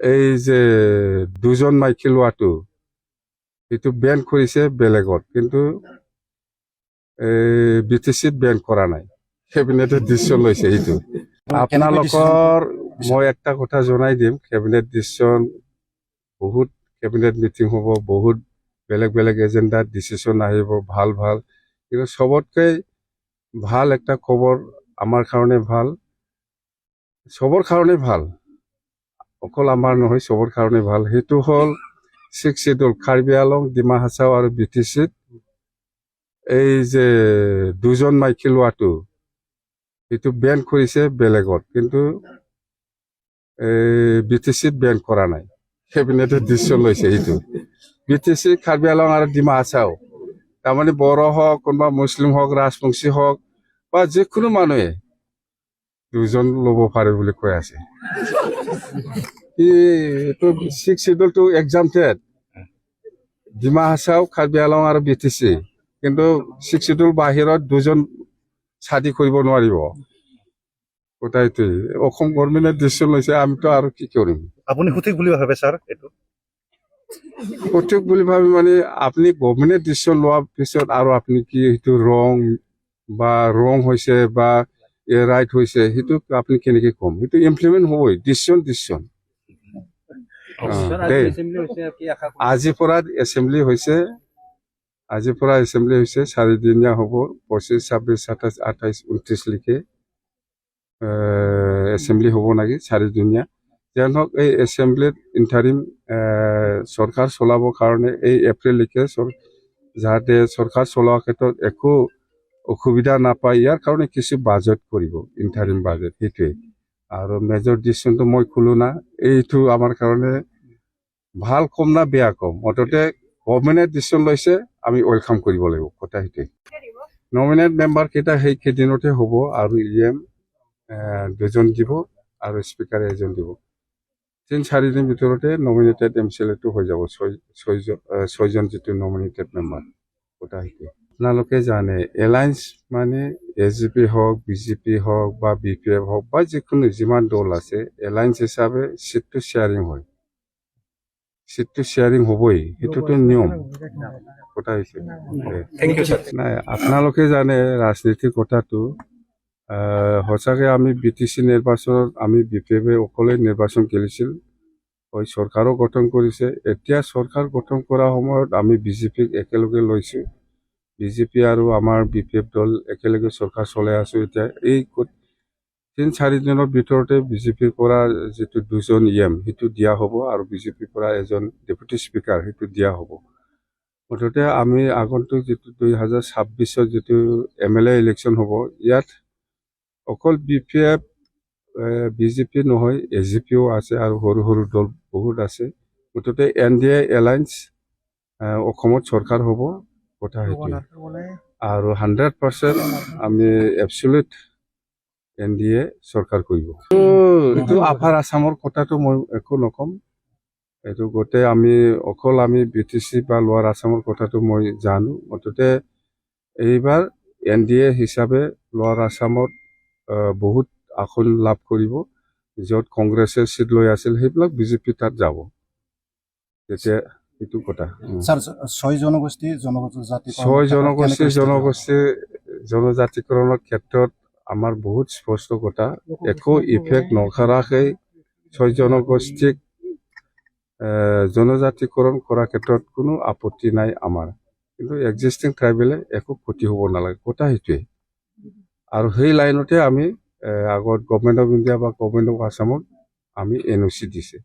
এই যে দুজন মাইকী লোৱাটো সেইটো বেন কৰিছে বেলেগত, কিন্তু বি টি চিত বেন কৰা নাই। কেবিনেটে ডিচিশ্যন লৈছে সেইটো আপোনালোকৰ মই একটা কথা জনাই দিম কেবিনেট ডিচিশ্যন বহুত কেবিনেট মিটিং হ'ব, বহুত বেলেগ বেলেগ এজেণ্ডাত ডিচিশ্যন আহিব, ভালো ভালো। কিন্তু চবতকে ভালো একটা খবৰ আমাৰ কাৰণে ভালো। চবৰ কাৰণে ভালো। অকল আমাৰ নহয় চবৰ কাৰণে ভাল। সেইটো হ'ল ছিক্স চিডুল কাৰ্বি আলং ডিমা হাছাও আৰু বি টি চিত এই যে দুজন মাইকী লোৱাটো সেইটো বেন কৰিছে বেলেগত কিন্তু টি চিত বেন কৰা নাই। কেবিনেটে ডিচিশ্যন লৈছে সেইটো বি টি চি কাৰ্বি আলং আৰু ডিমা হাছাও তাৰমানে বড়ো হওক কোনোবা মুছলিম হওক ৰাজবংশী হওক বা যিকোনো মানুহে দুজন ল'ব পাৰে বুলি কৈ আছে। এইটো ছিক্স চিডুলটো এক্সামটেড ডিমা হাছাও কাৰ্বি আলং আৰু বি টি চি কিন্তু ছিক্স চিডুল বাহিৰত দুজন চাদি কৰিব নোৱাৰিব। গোটাইটোৱে অসম গভৰ্ণমেণ্টে ডিচিশ্যন লৈছে আমিতো আৰু কি কৰিম? আপুনি সঠিক বুলি ভাবে ছাৰ এইটো? সঠিক বুলি ভাবি মানে আপুনি গভৰ্ণমেণ্টে ডিচিশ্যন লোৱাৰ পিছত আৰু আপুনি কি সেইটো ৰং বা ৰং হৈছে বা ৰাইট হৈছে সেইটো আপুনি কেনেকে ক'ম? সেইটো ইমপ্লিমেণ্ট হ'বই ডিচিশ্যন ডিচিশ্যন দেই। আজিৰ পৰা এছেম্বলি হৈছে আজিৰ পৰা এছেম্বলি হৈছে চাৰিদিনীয়া হ'ব পঁচিছ ছাব্বিছ সাতাইছ আঠাইছ ঊনত্ৰিছলৈকে এছেম্বলি হ'ব নেকি চাৰিদিনীয়া। যেন হওক এই এছেম্বলিত ইণ্টাৰিম চৰকাৰ চলাবৰ কাৰণে এই এপ্ৰিললৈকে যাতে চৰকাৰ চলোৱাৰ ক্ষেত্ৰত একো অসুবিধা নাপায় ইয়াৰ কাৰণে কিছু বাজেট কৰিব ইণ্টাৰিম বাজেট সেইটোৱে। আৰু মেজৰ ডিচিশ্যনটো মই ক'লো না, এইটো আমাৰ কাৰণে ভালো কম না বেয়া কম? মুঠতে গভৰ্ণমেণ্টে ডিচিশ্যন লৈছে, আমি ৱেলকাম কৰিব লাগিব, কথা সেইটোৱে। নমিনেট মেম্বাৰ কেইটা সেই কেইদিনতে হ'ব, আৰু ই এম দুজন দিব, আৰু স্পীকাৰ এজন দিব। তিনি চাৰিদিন ভিতৰতে নমিনেটেড এম চি এল এটো হৈ যাব, ছয়, ছয়জন যিটো নমিনেটেড মেম্বাৰ কথা সেইটোৱে। আপোনালোকে জানে এলায়েন্স মানে এ জি পি হওক বি জে পি হওক বা বি পি এফ হওক বা যিকোনো যিমান দল আছে এলায়েন্স হিচাপে চিটটো শ্বেয়াৰিং হয়। চিটটো শ্বেয়াৰিং হ'বই সেইটোতো নিয়ম। কথা হৈছে। নাই আপোনালোকে জানে ৰাজনীতিৰ কথাটো সঁচাকে আমি বি টি চি নিৰ্বাচনত আমি বি পি এফে অকলে নিৰ্বাচন খেলিছিল হয় চৰকাৰো গঠন কৰিছে। এতিয়া চৰকাৰ গঠন কৰাৰ সময়ত আমি বিজেপিক একেলগে লৈছোঁ। বিজেপি আৰু আমাৰ বি পি এফ দল একেলগে চৰকাৰ চলাই আছোঁ এতিয়া। এই তিনি চাৰিদিনৰ ভিতৰতে বিজেপিৰ পৰা যিটো দুজন ই এম সেইটো দিয়া হ'ব আৰু বিজেপিৰ পৰা এজন ডেপুটি স্পীকাৰ সেইটো দিয়া হ'ব। মুঠতে আমি আগন্তুক যিটো দুই হাজাৰ ছাব্বিছত যিটো এম এল এ ইলেকশ্যন হ'ব, ইয়াত অকল B P F B J P নহয় এ জি পিও আছে আৰু সৰু সৰু দল বহুত আছে। মুঠতে এন ডি এ এলায়েন্স অসমত চৰকাৰ হ'ব। কথা সেইটোৱে আৰু হাণ্ড্ৰেড পাৰ্চেণ্ট আমি এবচুলেট এন ডি এ চৰকাৰ কৰিব এইটো আপাৰ আছামৰ কথাটো মই একো নক'ম। এইটো গোটেই আমি অকল আমি বি টি চি বা লোৱাৰ আছামৰ কথাটো মই জানো। মুঠতে এইবাৰ এন ডি এ হিচাপে লোৱাৰ আছামত বহুত আসন লাভ কৰিব। য'ত কংগ্ৰেছে চিট লৈ আছিল সেইবিলাক বিজেপি তাত যাব। তেতিয়া সেইটো কথা। ছয় জনগোষ্ঠী জনজাতি ছয় জনগোষ্ঠী জনগোষ্ঠী জনজাতিকৰণৰ ক্ষেত্ৰত আমাৰ বহুত স্পষ্ট কথা একো ইফেক্ট নকৰাকৈ ছয় জনগোষ্ঠীক জনজাতিকৰণ কৰাৰ ক্ষেত্ৰত কোনো আপত্তি নাই আমাৰ। কিন্তু এক্সিষ্টিং ট্ৰাইবেলে একো ক্ষতি হ'ব নালাগে কথা সেইটোৱে আৰু সেই লাইনতে আমি আগত গভমেণ্ট অফ ইণ্ডিয়া বা গভমেণ্ট অফ আছামত আমি এন অ' চি দিছে।